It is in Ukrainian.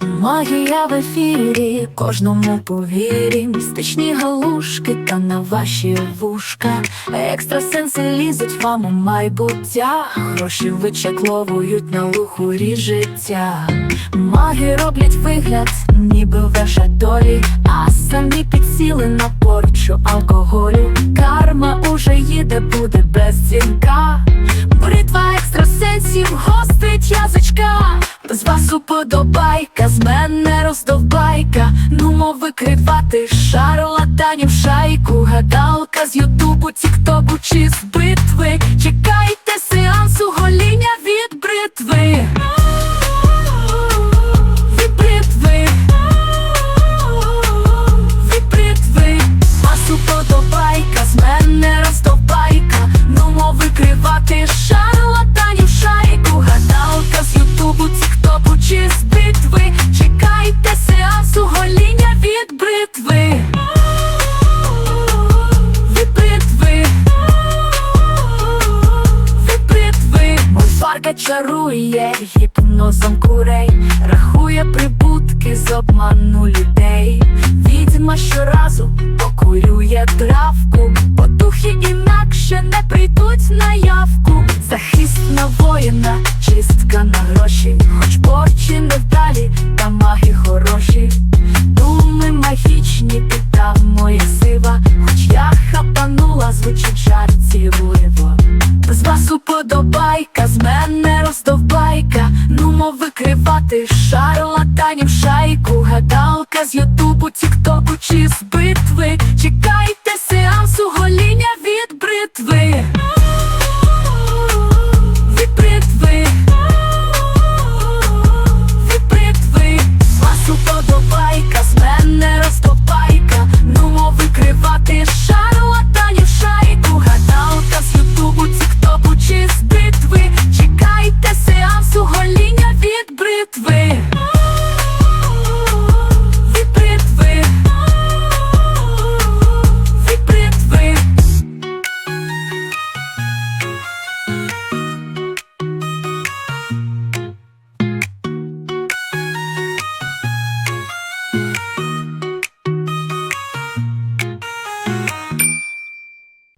Магія в ефірі, кожному повірі, містичні галушки та на ваші вушка. Екстрасенси лізуть вам у майбуття, гроші вичекловують на лухурі життя. Маги роблять вигляд, ніби веша долі, а самі підсіли на порчу алкоголю. Карма уже їде, буде без дзвінка. Бритва екстрасенсів гостить язичка. З вас уподобайка, з мене роздовбайка. Ну викривати шарлатанів шайку. Гадалка з Ютубу, Тіктоку чи з Мольфарка чарує гіпнозом курей, рахує прибутки з обману людей. Відьма щоразу покурює травку, бо духи інакше не прийдуть на явку. Захист на воїна, чистка шарлатанів шайку. Гадалка з Ютубу, Тіктоку чи з